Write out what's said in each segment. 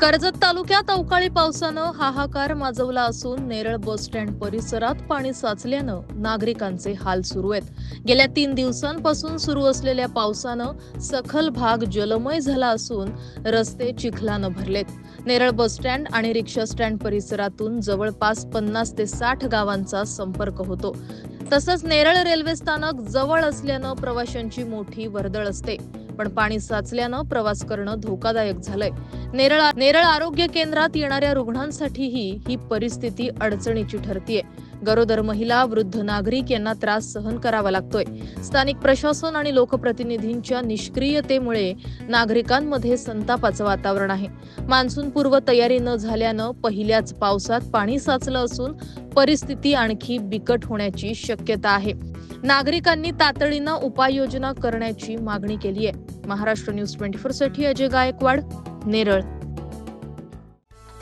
कर्जत तालुक्यात अवकाळी पावसानं हाहाकार माजवला असून नेरळ बस स्टँड परिसरात पाणी साचल्यानं नागरिकांचे हाल सुरू आहेत. गेल्या तीन दिवसांपासून सुरू असलेल्या पावसानं सखल भाग जलमय झाला असून रस्ते चिखलानं भरलेत. नेरळ बस स्टँड आणि रिक्षा स्टँड परिसरातून जवळपास पन्नास ते साठ गावांचा संपर्क होतो. तसंच नेरळ रेल्वे स्थानक जवळ असल्यानं प्रवाशांची मोठी वर्दळ असते. पण पाणी साचल्यानं प्रवास करणं धोकादायक झालंय. नेरळ नेरळ आरोग्य केंद्रात येणाऱ्या रुग्णांसाठीही ही परिस्थिती अडचणीची ठरतीये. गरोदर महिला वृद्ध नागरिक यांना त्रास सहन करावा लागतोय. स्थानिक प्रशासन आणि लोकप्रतिनिधींच्या निष्क्रियतेमुळे नागरिकांमध्ये संतापाचं वातावरण आहे. मान्सून पूर्व तयारी न झाल्यानं पहिल्याच पावसात पाणी साचलं असून परिस्थिती आणखी बिकट होण्याची शक्यता आहे. नागरिकांनी तातडीनं उपाययोजना करण्याची मागणी केली आहे. महाराष्ट्र न्यूज ट्वेंटी फोरसाठी अजय गायकवाड नेरळ.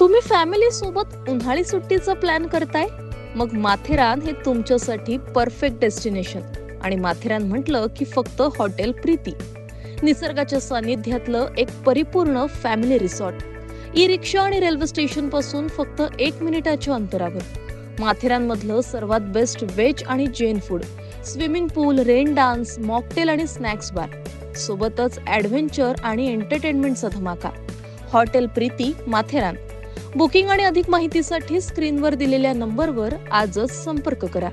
तुम्ही फॅमिली सोबत उन्हाळी सुट्टीचा प्लॅन करताय? मग माथेरान हे तुमच्यासाठी परफेक्ट डेस्टिनेशन आणि माथेरान म्हटलं की फक्त हॉटेल प्रीती. निसर्गाच्या सानिध्यातलं एक परिपूर्ण फॅमिली रिसॉर्ट ई रिक्षा आणि रेल्वे स्टेशनपासून फक्त एक मिनिटाच्या अंतरावर. माथेरानमधलं सर्वात बेस्ट व्हेज आणि Jain food swimming pool rain dance mocktail आणि स्नॅक्स बार. सोबतच ॲडव्हेंचर आणि एंटरटेनमेंटचा धमाका. हॉटेल प्रीती माथेरान. बुकिंग आणि अधिक माहितीसाठी स्क्रीनवर दिलेल्या नंबरवर आजच संपर्क करा.